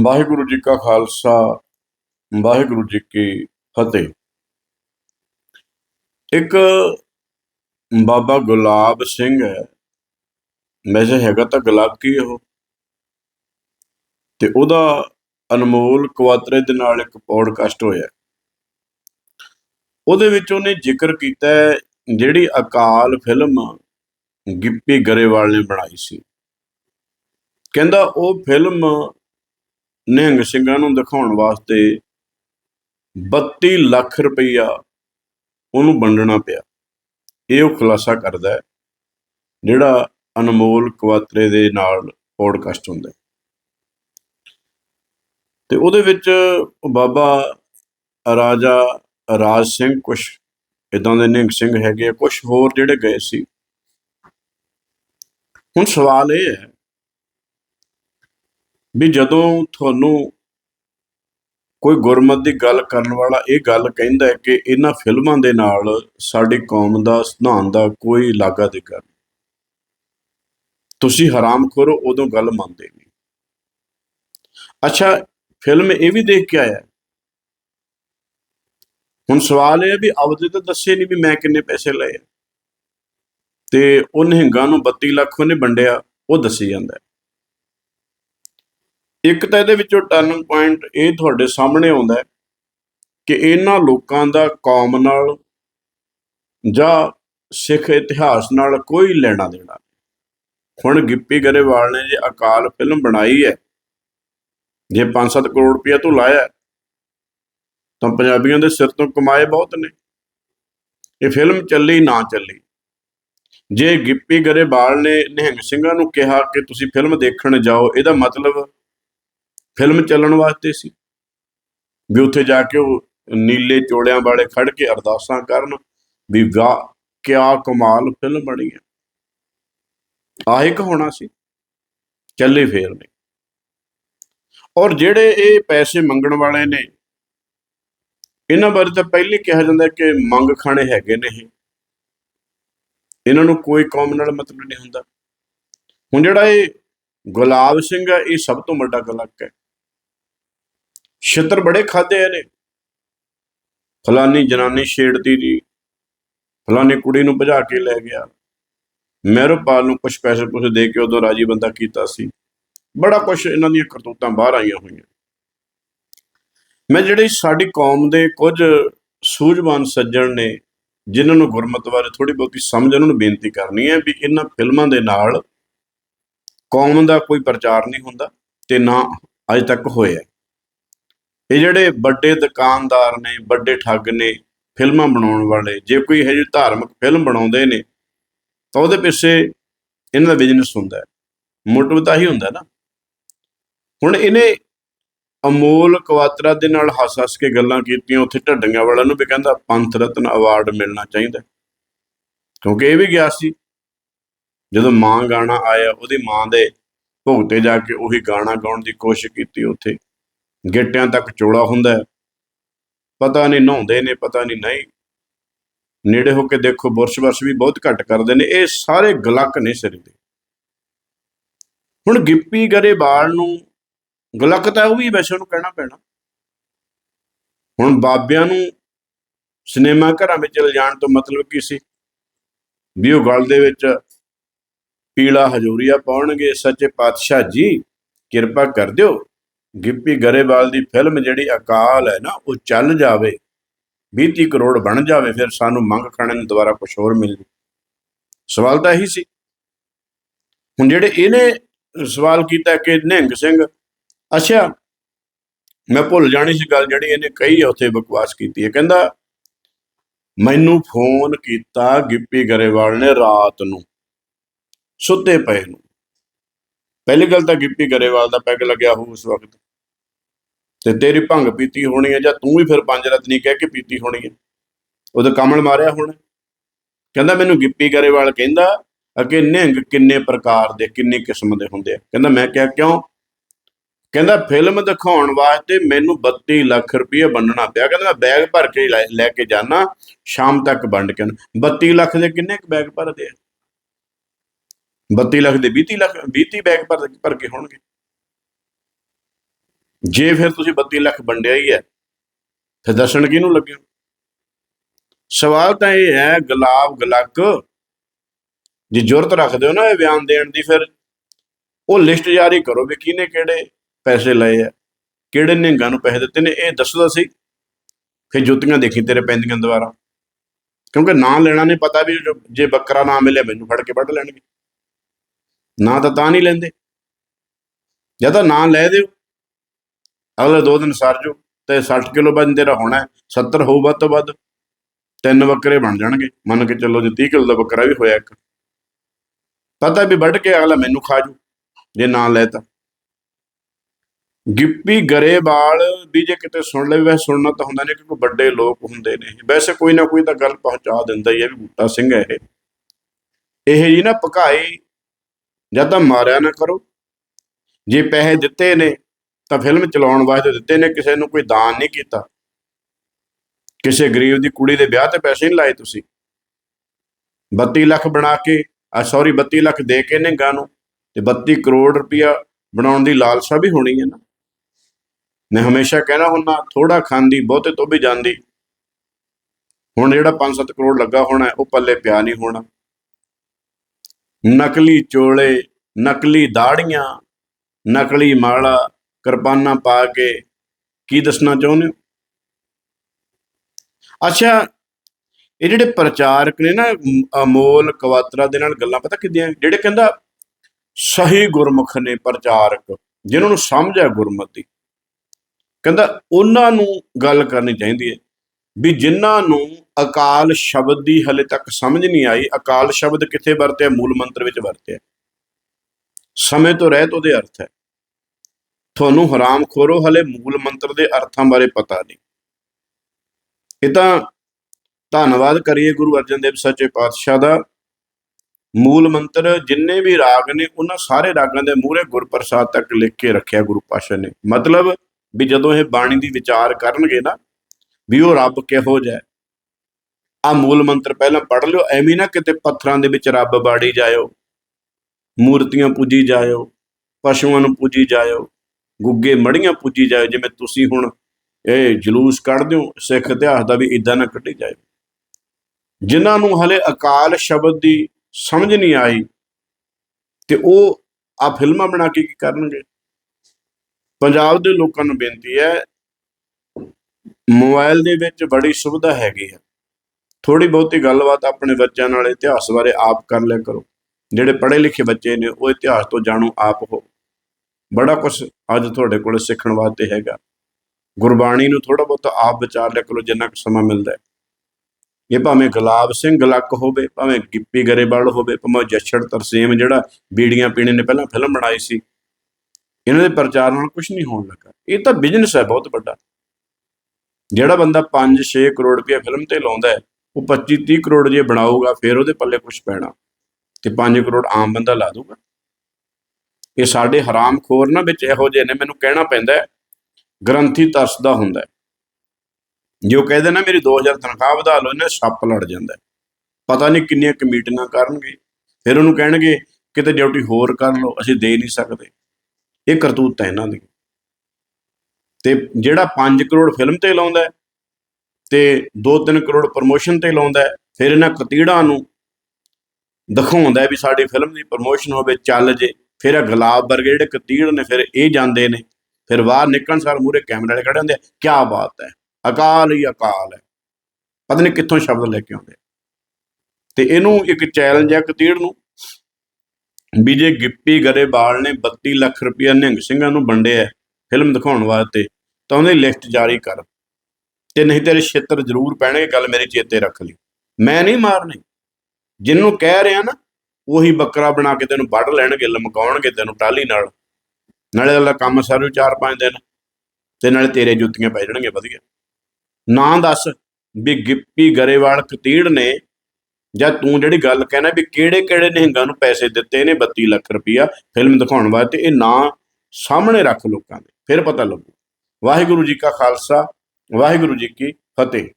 ਵਾਹਿਗੁਰੂ ਜੀ ਕਾ ਖਾਲਸਾ ਵਾਹਿਗੁਰੂ ਜੀ ਕੀ ਫਤਿਹ। ਇੱਕ ਬਾਬਾ ਗੁਲਾਬ ਸਿੰਘ ਹੈ। ਵੈਸੇ ਹੈਗਾ ਤਾਂ ਗੁਲਾਬ ਕੀ ਉਹ? ਤੇ ਉਹਦਾ ਅਨਮੋਲ ਕਵਾਤਰੇ ਦੇ ਨਾਲ ਇੱਕ ਪੋਡਕਾਸਟ ਹੋਇਆ। ਉਹਦੇ ਵਿੱਚ ਉਹਨੇ ਜ਼ਿਕਰ ਕੀਤਾ ਹੈ, ਜਿਹੜੀ ਅਕਾਲ ਫਿਲਮ ਗਿੱਪੀ ਗਰੇਵਾਲ ਨੇ ਬਣਾਈ ਸੀ। ਕਹਿੰਦਾ ਉਹ ਫਿਲਮ ਨਿਹੰਗ ਸਿੰਘਾਂ ਨੂੰ ਦਿਖਾਉਣ ਵਾਸਤੇ 32 ਲੱਖ ਰੁਪਈਆ ਉਹਨੂੰ ਵੰਡਣਾ ਪਿਆ। ਇਹ ਉਹ ਖੁਲਾਸਾ ਕਰਦਾ ਹੈ, ਜਿਹੜਾ ਅਨਮੋਲ ਕਵਾਤਰੇ ਦੇ ਨਾਲ ਪੋਡਕਾਸਟ ਹੁੰਦਾ ਤੇ ਉਹਦੇ ਵਿੱਚ ਬਾਬਾ ਰਾਜਾ ਰਾਜ ਸਿੰਘ ਕੁਛ ਇਦਾਂ ਦੇ ਨਿਹੰਗ ਸਿੰਘ ਹੈਗੇ ਆ, ਕੁਛ ਹੋਰ ਜਿਹੜੇ ਗਏ ਸੀ। ਹੁਣ ਸਵਾਲ ਇਹ ਹੈ ਵੀ ਜਦੋਂ ਤੁਹਾਨੂੰ ਕੋਈ ਗੁਰਮਤ ਦੀ ਗੱਲ ਕਰਨ ਵਾਲਾ ਇਹ ਗੱਲ ਕਹਿੰਦਾ ਹੈ ਕਿ ਇਹਨਾਂ ਫਿਲਮਾਂ ਦੇ ਨਾਲ ਸਾਡੀ ਕੌਮ ਦਾ, ਸਿਧਾਂਤ ਦਾ ਕੋਈ ਲਾਗਾ ਦੇਗਾ ਤੁਸੀਂ ਹਰਾਮ ਖੋਰੋ, ਉਦੋਂ ਗੱਲ ਮੰਨਦੇ ਨਹੀਂ। ਅੱਛਾ, ਫਿਲਮ ਇਹ ਵੀ ਦੇਖ ਕੇ ਆਇਆ। ਹੁਣ ਸਵਾਲ ਇਹ ਹੈ ਵੀ ਆਪਦੇ ਤਾਂ ਦੱਸੇ ਨਹੀਂ ਵੀ ਮੈਂ ਕਿੰਨੇ ਪੈਸੇ ਲਏ ਤੇ ਉਹ ਨਿਹੰਗਾਂ ਨੂੰ 32 ਲੱਖ ਉਹਨੇ ਵੰਡਿਆ, ਉਹ ਦੱਸੀ ਜਾਂਦਾ ਹੈ। ਇੱਕ ਤਾਂ ਇਹਦੇ ਵਿੱਚੋਂ ਟਰਨਿੰਗ ਪੁਆਇੰਟ ਇਹ ਤੁਹਾਡੇ ਸਾਹਮਣੇ ਆਉਂਦਾ ਹੈ ਕਿ ਇਹਨਾਂ ਲੋਕਾਂ ਦਾ ਕੌਮ ਨਾਲ ਜਾਂ ਸਿੱਖ ਇਤਿਹਾਸ ਨਾਲ ਕੋਈ ਲੈਣਾ ਦੇਣਾ ਨਹੀਂ। ਹੁਣ ਗਿੱਪੀ ਗਰੇਵਾਲ ਨੇ ਜੇ ਅਕਾਲ ਫਿਲਮ ਬਣਾਈ ਹੈ, ਜੇ 5-7 ਕਰੋੜ ਰੁਪਇਆ ਤੋਂ ਲਾਇਆ ਤਾਂ ਪੰਜਾਬੀਆਂ ਦੇ ਸਿਰ ਤੋਂ ਕਮਾਏ ਬਹੁਤ ਨੇ ਇਹ ਫਿਲਮ ਚੱਲੀ ਨਾ ਚੱਲੀ ਜੇ ਗਿੱਪੀ ਗਰੇਵਾਲ ਨੇ ਨਿਹੰਗ ਸਿੰਘਾਂ ਨੂੰ ਕਿਹਾ ਕਿ ਤੁਸੀਂ ਫਿਲਮ ਦੇਖਣ ਜਾਓ, ਇਹਦਾ ਮਤਲਬ ਫਿਲਮ ਚੱਲਣ ਵਾਸਤੇ ਸੀ। ਵੀ ਉੱਥੇ ਜਾ ਕੇ ਉਹ ਨੀਲੇ ਚੋਲਿਆਂ ਵਾਲੇ ਖੜ ਕੇ ਅਰਦਾਸਾਂ ਕਰਨ ਵੀ ਵਾਹ ਕਿਆ ਕਮਾਲ ਫਿਲਮ ਬਣੀ ਹੈ। ਆਹੀ ਹੋਣਾ ਸੀ, ਚੱਲੇ ਫੇਰ ਨੇ। ਔਰ ਜਿਹੜੇ ਇਹ ਪੈਸੇ ਮੰਗਣ ਵਾਲੇ ਨੇ, ਇਹਨਾਂ ਬਾਰੇ ਤਾਂ ਪਹਿਲੇ ਕਿਹਾ ਜਾਂਦਾ ਕਿ ਮੰਗ ਖਾਣੇ ਹੈਗੇ ਨੇ ਇਹ। ਇਹਨਾਂ ਨੂੰ ਕੋਈ ਕੌਮ ਨਾਲ ਮਤਲਬ ਨਹੀਂ ਹੁੰਦਾ। ਹੁਣ ਜਿਹੜਾ ਇਹ ਗੁਲਾਬ ਸਿੰਘ ਹੈ, ਇਹ ਸਭ ਤੋਂ ਵੱਡਾ ਗਲਕ ਹੈ। ਛਿੱਤਰ ਬੜੇ ਖਾਦੇ ਇਹਨੇ। ਫਲਾਨੀ ਜਨਾਨੀ ਛੇੜਦੀ ਦੀ ਫਲਾਨੀ ਕੁੜੀ ਨੂੰ ਭਜਾ ਕੇ ਲੈ ਗਿਆ। ਮਹਿਰੋਪਾਲ ਨੂੰ ਕੁਝ ਪੈਸੇ ਕੁਝ ਦੇ ਕੇ ਉਦੋਂ ਰਾਜੀ ਬੰਦਾ ਕੀਤਾ ਸੀ। ਬੜਾ ਕੁਝ ਇਹਨਾਂ ਦੀਆਂ ਕਰਤੂਤਾਂ ਬਾਹਰ ਆਈਆਂ ਹੋਈਆਂ। ਮੈਂ ਜਿਹੜੀ ਸਾਡੀ ਕੌਮ ਦੇ ਕੁਝ ਸੂਝਵਾਨ ਸੱਜਣ ਨੇ, ਜਿਨ੍ਹਾਂ ਨੂੰ ਗੁਰਮਤਿ ਬਾਰੇ ਥੋੜੀ ਬਹੁਤੀ ਸਮਝ, ਉਹਨਾਂ ਨੂੰ ਬੇਨਤੀ ਕਰਨੀ ਹੈ ਵੀ ਇਹਨਾਂ ਫਿਲਮਾਂ ਦੇ ਨਾਲ ਕੌਮ ਦਾ ਕੋਈ ਪ੍ਰਚਾਰ ਨਹੀਂ ਹੁੰਦਾ ਤੇ ਨਾ ਅਜੇ ਤੱਕ ਹੋਇਆ। ਇਹ ਜਿਹੜੇ ਵੱਡੇ ਦੁਕਾਨਦਾਰ ਨੇ, ਵੱਡੇ ਠੱਗ ਨੇ, ਫਿਲਮਾਂ ਬਣਾਉਣ ਵਾਲੇ, ਜੇ ਕੋਈ ਇਹ ਜਿਹੀ ਧਾਰਮਿਕ ਫਿਲਮ ਬਣਾਉਂਦੇ ਨੇ, ਤਾਂ ਉਹਦੇ ਪਿੱਛੇ ਇਹਨਾਂ ਦਾ ਬਿਜ਼ਨਸ ਹੁੰਦਾ ਹੈ। ਮੋਟਿਵ ਤਾਂ ਹੀ ਹੁੰਦਾ ਨਾ। ਹੁਣ ਇਹਨੇ ਅਮੋਲ ਕਵਾਤਰਾ ਦੇ ਨਾਲ ਹੱਸ ਹੱਸ ਕੇ ਗੱਲਾਂ ਕੀਤੀਆਂ, ਉੱਥੇ ਢੱਡੀਆਂ ਵਾਲਿਆਂ ਨੂੰ ਵੀ ਕਹਿੰਦਾ ਪੰਥ ਰਤਨ ਅਵਾਰਡ ਮਿਲਣਾ ਚਾਹੀਦਾ ਕਿਉਂਕਿ ਇਹ ਵੀ ਗਿਆ ਸੀ, ਜਦੋਂ ਮਾਂ ਗਾਣਾ ਆਇਆ, ਉਹਦੀ ਮਾਂ ਦੇ ਭੋਗ ਤੇ ਜਾ ਕੇ ਉਹੀ ਗਾਣਾ ਗਾਉਣ ਦੀ ਕੋਸ਼ਿਸ਼ ਕੀਤੀ ਉੱਥੇ। ਗਿੱਟਿਆਂ ਤੱਕ ਚੋੜਾ ਹੁੰਦਾ ਪਤਾ ਨਹੀਂ ਨਹਾਉਂਦੇ ਨੇ, ਪਤਾ ਨਹੀਂ ਨਹੀਂ। ਨੇੜੇ ਹੋ ਕੇ ਦੇਖੋ, ਬੁਰਸ਼ ਬਰਸ਼ ਵੀ ਬਹੁਤ ਘੱਟ ਕਰਦੇ ਨੇ। ਇਹ ਸਾਰੇ ਗਲਕ ਨੇ ਸਿਰ ਦੇ। ਹੁਣ ਗਿੱਪੀ ਗਰੇਵਾਲ ਨੂੰ ਗਲਕ ਤਾਂ ਉਹ ਵੀ ਵੈਸੇ ਉਹਨੂੰ ਕਹਿਣਾ ਪੈਣਾ। ਹੁਣ ਬਾਬਿਆਂ ਨੂੰ ਸਿਨੇਮਾ ਘਰਾਂ ਵਿੱਚ ਲਿਜਾਣ ਤੋਂ ਮਤਲਬ ਕੀ ਸੀ? ਵੀ ਉਹ ਗਲ ਦੇ ਵਿੱਚ ਪੀਲਾ ਹਜੂਰੀਆ ਪਾਉਣਗੇ। ਸੱਚੇ ਪਾਤਸ਼ਾਹ ਜੀ, ਕਿਰਪਾ ਕਰ ਦਿਓ। ਗਿੱਪੀ ਗਰੇਵਾਲ ਦੀ ਫਿਲਮ ਜਿਹੜੀ ਅਕਾਲ ਹੈ ਨਾ, ਉਹ ਚੱਲ ਜਾਵੇ 20 ਕਰੋੜ ਬਣ ਜਾਵੇ, ਫਿਰ ਸਾਨੂੰ ਮੰਗ ਖਾਣੇ ਨੂੰ ਦੁਬਾਰਾ ਕੁਝ ਹੋਰ ਮਿਲ ਜੇ। ਸਵਾਲ ਤਾਂ ਇਹੀ ਸੀ। ਹੁਣ ਜਿਹੜੇ ਇਹਨੇ ਸਵਾਲ ਕੀਤਾ ਕਿ ਨਿਹੰਗ ਸਿੰਘ, ਅੱਛਾ, ਮੈਂ ਭੁੱਲ ਜਾਣੀ ਸੀ ਗੱਲ ਜਿਹੜੀ ਇਹਨੇ ਕਹੀ ਉੱਥੇ ਬਕਵਾਸ ਕੀਤੀ ਹੈ। ਕਹਿੰਦਾ, ਮੈਨੂੰ ਫੋਨ ਕੀਤਾ ਗਿੱਪੀ ਗਰੇਵਾਲ ਨੇ ਰਾਤ ਨੂੰ, ਸੁੱਤੇ ਪਏ ਨੂੰ। ਪਹਿਲੀ ਗੱਲ ਤਾਂ ਗਿੱਪੀ ਗਰੇਵਾਲ ਦਾ ਪੈਗ ਲੱਗਿਆ ਹੋ ਉਸ ਵਕਤ। ਤੇ ਤੇਰੀ ਭੰਗ ਪੀਤੀ ਹੋਣੀ ਹੈ ਜਾਂ ਤੂੰ ਵੀ ਫਿਰ ਪੰਜ ਰਤਨੀ ਕਹਿ ਕੇ ਪੀਤੀ ਹੋਣੀ ਹੈ? ਉਹਦਾ ਕਮਲ ਮਾਰਿਆ ਹੋਣਾ। ਕਹਿੰਦਾ ਮੈਨੂੰ ਗਿੱਪੀ ਗਰੇਵਾਲ ਕਹਿੰਦਾ ਅਕੇ ਨਿਹੰਗ ਕਿੰਨੇ ਪ੍ਰਕਾਰ ਦੇ, ਕਿੰਨੇ ਕਿਸਮ ਦੇ ਹੁੰਦੇ ਆ। ਕਹਿੰਦਾ ਮੈਂ ਕਿਹਾ ਕਿਉਂ? ਕਹਿੰਦਾ ਫਿਲਮ ਦਿਖਾਉਣ ਵਾਸਤੇ ਮੈਨੂੰ 32 ਲੱਖ ਰੁਪਏ ਵੰਡਣਾ ਪਿਆ। ਕਹਿੰਦਾ ਮੈਂ ਬੈਗ ਭਰ ਕੇ ਲੈ- ਲੈ ਕੇ ਜਾਣਾ ਸ਼ਾਮ ਤੱਕ ਵੰਡ ਕੇ ਆਉਣਾ। 32 ਲੱਖ ਦੇ ਕਿੰਨੇ ਕੁ ਬੈਗ ਭਰਦੇ ਆ? 32 ਲੱਖ ਦੇ 20 ਲੱਖ 20 ਬੈਗ ਭਰ ਭਰ ਕੇ ਹੋਣਗੇ। ਜੇ ਫਿਰ ਤੁਸੀਂ 32 ਲੱਖ ਵੰਡਿਆ ਹੀ ਹੈ, ਫਿਰ ਦੱਸਣ ਕਿਹਨੂੰ ਲੱਗਿਆ ਸਵਾਲ ਤਾਂ ਇਹ ਹੈ, ਗੁਲਾਬ ਗਲਕ ਜੇ ਜ਼ਰੂਰਤ ਰੱਖਦੇ ਹੋ ਨਾ ਇਹ ਬਿਆਨ ਦੇਣ ਦੀ ਫਿਰ। ਉਹ ਲਿਸਟ ਜਾਰੀ ਕਰੋ ਵੀ ਕਿਹਨੇ ਕਿਹੜੇ ਪੈਸੇ ਲਏ ਆ, ਕਿਹੜੇ ਨਿਹੰਗਾਂ ਨੂੰ ਪੈਸੇ ਦਿੱਤੇ ਨੇ, ਇਹ ਦੱਸਦਾ ਸੀ। ਫਿਰ ਜੁੱਤੀਆਂ ਦੇਖੀ ਤੇਰੇ ਪੈਂਦੀਆਂ ਦੁਬਾਰਾ। ਕਿਉਂਕਿ ਨਾਂ ਲੈਣਾ ਨਹੀਂ ਪਤਾ ਵੀ ਜੇ ਬੱਕਰਾ ਨਾ ਮਿਲਿਆ ਮੈਨੂੰ ਫੜ ਕੇ ਵੱਢ ਲੈਣਗੇ। ਨਾਂ ਤਾਂ ਤਾਂ ਨਹੀਂ ਲੈਂਦੇ। ਜਾਂ ਤਾਂ ਨਾਂ ਲੈ ਦਿਓ। ਅਗਲੇ ਦੋ ਦਿਨ ਸਰ ਜੋ ਤੇ 60 ਕਿਲੋ ਵਜਨ ਤੇਰਾ ਹੋਣਾ ਹੈ, 70 ਹੋਊ ਵੱਧ ਤੋਂ ਵੱਧ ਤਿੰਨ ਬੱਕਰੇ ਬਣ ਜਾਣਗੇ। ਮੰਨ ਕੇ ਚੱਲੋ ਜੇ 30 ਕਿਲੋ ਦਾ ਬੱਕਰਾ ਵੀ ਹੋਇਆ ਇੱਕ। ਪਤਾ ਵੀ ਵੱਢ ਕੇ ਅਗਲਾ ਮੈਨੂੰ ਖਾ ਜੂ ਜੇ ਨਾ ਲੈ ਤਾਂ। ਗਿੱਪੀ ਗਰੇਵਾਲ ਵੀ ਜੇ ਕਿਤੇ ਸੁਣ ਲਵੇ ਵੈਸੇ ਸੁਣਨਾ ਤਾਂ ਹੁੰਦਾ ਨਹੀਂ ਕਿਉਂਕਿ ਵੱਡੇ ਲੋਕ ਹੁੰਦੇ ਨੇ। ਵੈਸੇ ਕੋਈ ਨਾ ਕੋਈ ਤਾਂ ਗੱਲ ਪਹੁੰਚਾ ਦਿੰਦਾ ਹੀ ਹੈ ਵੀ ਬੂਟਾ ਸਿੰਘ ਹੈ ਇਹ। ਇਹ ਜੀ ਨਾ ਭਕਾਈ ਜਾਂ ਤਾਂ ਮਾਰਿਆ ਨਾ ਕਰੋ। ਜੇ ਪੈਸੇ ਦਿੱਤੇ ਨੇ ਤਾਂ ਫਿਲਮ ਚਲਾਉਣ ਵਾਸਤੇ ਦਿੱਤੇ ਨੇ, ਕਿਸੇ ਨੂੰ ਕੋਈ ਦਾਨ ਨਹੀਂ ਕੀਤਾ। ਕਿਸੇ ਗਰੀਬ ਦੀ ਕੁੜੀ ਦੇ ਵਿਆਹ ਤੇ ਪੈਸੇ ਨਹੀਂ ਲਾਏ ਤੁਸੀਂ। 32 ਲੱਖ ਬਣਾ ਕੇ ਆ ਸੌਰੀ 32 ਲੱਖ ਦੇ ਕੇ ਨਿੰਗਾ ਨੂੰ, ਤੇ 32 ਕਰੋੜ ਰੁਪਇਆ ਬਣਾਉਣ ਦੀ ਲਾਲਸਾ ਵੀ ਹੋਣੀ ਹੈ ਨਾ। ਮੈਂ ਹਮੇਸ਼ਾ ਕਹਿਣਾ ਹੁੰਦਾ ਥੋੜਾ ਖਾਂਦੀ, ਬਹੁਤੇ ਤੋਂ ਵੀ ਜਾਂਦੀ। ਹੁਣ ਜਿਹੜਾ 5-7 ਕਰੋੜ ਲੱਗਾ ਹੋਣਾ, ਉਹ ਪੱਲੇ ਪਿਆ ਨਹੀਂ ਹੋਣਾ। ਨਕਲੀ ਚੋਲੇ, ਨਕਲੀ ਦਾੜੀਆਂ, ਨਕਲੀ ਮਾਲਾ ਕਿਰਪਾਨਾਂ ਪਾ ਕੇ ਕੀ ਦੱਸਣਾ ਚਾਹੁੰਦੇ ਹੋ? ਅੱਛਾ, ਇਹ ਜਿਹੜੇ ਪ੍ਰਚਾਰਕ ਨੇ ਨਾ ਅਮੋਲ ਕਵਾਤਰਾ ਦੇ ਨਾਲ ਗੱਲਾਂ ਪਤਾ ਕਿੱਦੀਆਂ ਜਿਹੜੇ ਕਹਿੰਦਾ ਸਹੀ ਗੁਰਮੁਖ ਨੇ ਪ੍ਰਚਾਰਕ ਜਿਨ੍ਹਾਂ ਨੂੰ ਸਮਝ ਹੈ ਗੁਰਮਤਿ ਕਹਿੰਦਾ ਉਹਨਾਂ ਨੂੰ ਗੱਲ ਕਰਨੀ ਚਾਹੀਦੀ ਹੈ ਵੀ ਜਿਨ੍ਹਾਂ ਨੂੰ ਅਕਾਲ ਸ਼ਬਦ ਦੀ ਹਲੇ ਤੱਕ ਸਮਝ ਨਹੀਂ ਆਈ, ਅਕਾਲ ਸ਼ਬਦ ਕਿੱਥੇ ਵਰਤਿਆ? ਮੂਲ ਮੰਤਰ ਵਿੱਚ ਵਰਤਿਆ। ਸਮੇਂ ਤੋਂ ਰਹਿਤ ਉਹਦੇ ਅਰਥ ਹੈ। ਤੁਹਾਨੂੰ ਹਰਾਮ ਖੋਰੋ, ਹਲੇ ਮੂਲ ਮੰਤਰ ਦੇ ਅਰਥਾਂ ਬਾਰੇ ਪਤਾ ਨਹੀਂ। ਇਹ ਤਾਂ ਧੰਨਵਾਦ ਕਰੀਏ ਗੁਰੂ ਅਰਜਨ ਦੇਵ ਸੱਚੇ ਪਾਤਸ਼ਾਹ ਦਾ। ਮੂਲ ਮੰਤਰ ਜਿੰਨੇ ਵੀ ਰਾਗ ਨੇ, ਉਹਨਾਂ ਸਾਰੇ ਰਾਗਾਂ ਦੇ ਮੂਹਰੇ ਗੁਰਪ੍ਰਸਾਦ ਤੱਕ ਲਿਖ ਕੇ ਰੱਖਿਆ ਗੁਰੂ ਪਾਸ਼ਾ ਨੇ। ਮਤਲਬ ਵੀ ਜਦੋਂ ਇਹ ਬਾਣੀ ਦੀ ਵਿਚਾਰ ਕਰਨਗੇ ਨਾ, ਵੀ ਉਹ ਰੱਬ ਕਿਹੋ ਜਿਹਾ ਆ ਮੂਲ ਮੰਤਰ ਪਹਿਲਾਂ ਪੜ੍ਹ ਲਿਓ, ਐਵੇਂ ਨਾ ਕਿਤੇ ਪੱਥਰਾਂ ਦੇ ਵਿੱਚ ਰੱਬ ਬਾੜੀ ਜਾਇਓ, ਮੂਰਤੀਆਂ ਪੂਜੀ ਜਾਇਓ, ਪਸ਼ੂਆਂ ਨੂੰ ਪੂਜੀ ਜਾਇਓ। ਗੁੱਗੇ ਮੜੀਆਂ ਪੂਜੀ ਜਾਇਓ ਜਿਵੇਂ ਤੁਸੀਂ ਹੁਣ ਇਹ ਜਲੂਸ ਕੱਢਦੇ ਹੋ ਸਿੱਖ ਇਤਿਹਾਸ ਦਾ ਵੀ ਇਦਾਂ ਨਾ ਕੱਢੀ ਜਾਏ। ਜਿਨ੍ਹਾਂ ਨੂੰ ਹਲੇ ਅਕਾਲ ਸ਼ਬਦ ਦੀ ਸਮਝ ਨਹੀਂ ਆਈ, ਤੇ ਉਹ ਆ ਫਿਲਮਾਂ ਬਣਾ ਕੇ ਕੀ ਕਰਨਗੇ? ਪੰਜਾਬ ਦੇ ਲੋਕਾਂ ਨੂੰ ਬੇਨਤੀ ਹੈ, ਮੋਬਾਈਲ ਦੇ ਵਿੱਚ ਬੜੀ ਸੁਵਿਧਾ ਹੈਗੀ ਹੈ। ਥੋੜੀ ਬਹੁਤੀ ਗੱਲਬਾਤ ਆਪਣੇ ਬੱਚਿਆਂ ਨਾਲ ਇਤਿਹਾਸ ਬਾਰੇ ਆਪ ਕਰ ਲਿਆ ਕਰੋ। ਜਿਹੜੇ ਪੜ੍ਹੇ ਲਿਖੇ ਬੱਚੇ ਨੇ, ਉਹ ਇਤਿਹਾਸ ਤੋਂ ਜਾਣੂ ਆਪ ਹੋ। ਬੜਾ ਕੁਝ ਅੱਜ ਤੁਹਾਡੇ ਕੋਲ ਸਿੱਖਣ ਵਾਸਤੇ ਹੈਗਾ। ਗੁਰਬਾਣੀ ਨੂੰ ਥੋੜਾ ਬਹੁਤ ਆਪ ਵਿਚਾਰ ਲਿਆ ਕਰੋ, ਜਿੰਨਾ ਕੁ ਸਮਾਂ ਮਿਲਦਾ ਹੈ। ਇਹ ਭਾਵੇਂ ਗੁਲਾਬ ਸਿੰਘ ਗਲਕ ਹੋਵੇ, ਭਾਵੇਂ ਗਿੱਪੀ ਗਰੇਵਾਲ ਹੋਵੇ, ਭਾਵੇਂ ਜੱਛੜ ਤਰਸੇਮ ਜਿਹੜਾ ਬੀੜੀਆਂ ਪੀਣੇ ਨੇ ਪਹਿਲਾਂ ਫਿਲਮ ਬਣਾਈ ਸੀ। ਇਹਨਾਂ ਦੇ ਪ੍ਰਚਾਰ ਨਾਲ ਕੁਝ ਨਹੀਂ ਹੋਣ ਲੱਗਾ। ਇਹ ਤਾਂ ਬਿਜ਼ਨਸ ਹੈ, ਬਹੁਤ ਵੱਡਾ। ਜਿਹੜਾ ਬੰਦਾ 5-6 ਕਰੋੜ ਰੁਪਏ ਫਿਲਮ ਤੇ ਲਾਉਂਦਾ ਉਹ 25-30 ਕਰੋੜ ਜੇ ਬਣਾਊਗਾ, ਫਿਰ ਉਹਦੇ ਪੱਲੇ ਕੁਝ ਪੈਣਾ। ਤੇ 5 ਕਰੋੜ ਆਮ ਬੰਦਾ ਲਾ ਦੂਗਾ ਇਹ ਸਾਡੇ ਹਰਾਮਖੋਰ ਨਾ ਵਿੱਚ ਇਹੋ ਜਿਹੇ ਨੇ, ਮੈਨੂੰ ਕਹਿਣਾ ਪੈਂਦਾ ਗ੍ਰੰਥੀ ਤਰਸਦਾ ਹੁੰਦਾ ਹੈ। ਜੋ ਕਹਿੰਦੇ ਨਾ, ਮੇਰੀ 2000 ਤਨਖਾਹ ਵਧਾ ਲਓ, ਇਹਨੇ ਸੱਪ ਲੜ ਜਾਂਦਾ ਪਤਾ ਨਹੀਂ ਕਿੰਨੀਆਂ ਕਮੀਟੀਆਂ ਕਰਨਗੇ। ਫਿਰ ਉਹਨੂੰ ਕਹਿਣਗੇ, ਕਿਤੇ ਡਿਊਟੀ ਹੋਰ ਕਰ ਲਓ, ਅਸੀਂ ਦੇ ਨਹੀਂ ਸਕਦੇ। ਇਹ ਕਰਤੂਤ ਹੈ ਇਹਨਾਂ ਦੀ। ਤੇ ਜਿਹੜਾ 5 ਕਰੋੜ ਫਿਲਮ ਤੇ ਲਾਉਂਦਾ ਤੇ 2-3 ਕਰੋੜ ਪ੍ਰਮੋਸ਼ਨ ਤੇ ਲਾਉਂਦਾ ਫਿਰ ਇਹਨਾਂ ਕਤੀੜਾਂ ਨੂੰ ਦਿਖਾਉਂਦਾ ਵੀ ਸਾਡੀ ਫਿਲਮ ਦੀ ਪ੍ਰਮੋਸ਼ਨ ਹੋਵੇ, ਚੱਲ ਜੇ। ਫਿਰ ਗੁਲਾਬ ਵਰਗੇ ਜਿਹੜੇ ਕਤੀੜ ਨੇ, ਫਿਰ ਇਹ ਜਾਂਦੇ ਨੇ। ਫਿਰ ਬਾਹਰ ਨਿਕਲਣ ਸਾਰ ਮੂਰੇ ਕੈਮਰੇ ਵਾਲੇ ਖੜੇ ਹੁੰਦੇ ਆ। ਕੀ ਬਾਤ ਹੈ। ਅਕਾਲ ਹੀ ਅਕਾਲ ਹੈ। ਪਤਾ ਨਹੀਂ ਕਿੱਥੋਂ ਸ਼ਬਦ ਲੈ ਕੇ ਆਉਂਦੇ ਤੇ ਇਹਨੂੰ ਇੱਕ ਚੈਲੰਜ ਹੈ ਕਤੀੜ ਨੂੰ। ਵੀ ਜੇ ਗਿੱਪੀ ਗਰੇਵਾਲ ਨੇ 32 ਲੱਖ ਰੁਪਇਆ ਨਿਹੰਗ ਸਿੰਘਾਂ ਨੂੰ ਵੰਡਿਆ ਫਿਲਮ ਦਿਖਾਉਣ ਵਾਸਤੇ, ਤਾਂ ਉਹਦੀ ਲਿਸਟ ਜਾਰੀ ਕਰ। ਤੇ ਨਹੀਂ ਤੇਰੇ ਛੇਤਰ ਜ਼ਰੂਰ ਪੈਣਗੇ, ਗੱਲ ਮੇਰੇ ਚੇਤੇ ਰੱਖ ਲਈ। ਮੈਂ ਨਹੀਂ ਮਾਰਨੀ। ਜਿਹਨੂੰ ਕਹਿ ਰਿਹਾ ਨਾ ਉਹੀ ਬੱਕਰਾ ਬਣਾ ਕੇ ਤੈਨੂੰ ਵੱਢ ਲੈਣਗੇ, ਲਮਕਾਉਣਗੇ ਤੈਨੂੰ ਟਾਲੀ ਨਾਲ। ਨਾਲੇ ਅਗਲਾ ਕੰਮ ਸਾਰੂ ਚਾਰ ਪੰਜ ਦਿਨ, ਤੇ ਨਾਲੇ ਤੇਰੇ ਜੁੱਤੀਆਂ ਪੈ ਜਾਣਗੇ ਵਧੀਆ। ਨਾਂ ਦੱਸ ਵੀ ਗਿੱਪੀ ਗਰੇਵਾਲ ਕਤੀੜ ਨੇ, ਜਾਂ ਤੂੰ ਜਿਹੜੀ ਗੱਲ ਕਹਿਣਾ ਵੀ ਕਿਹੜੇ ਕਿਹੜੇ ਨਿਹੰਗਾਂ ਨੂੰ ਪੈਸੇ ਦਿੱਤੇ ਨੇ 32 ਲੱਖ ਰੁਪਈਆ ਫਿਲਮ ਦਿਖਾਉਣ ਵਾਸਤੇ, ਇਹ ਨਾਂ ਸਾਹਮਣੇ ਰੱਖ ਲੋਕਾਂ ਦੇ, ਫਿਰ ਪਤਾ ਲੱਗੂ। ਵਾਹਿਗੁਰੂ ਜੀ ਕਾ ਖਾਲਸਾ, ਵਾਹਿਗੁਰੂ ਜੀ ਕੀ ਫਤਿਹ।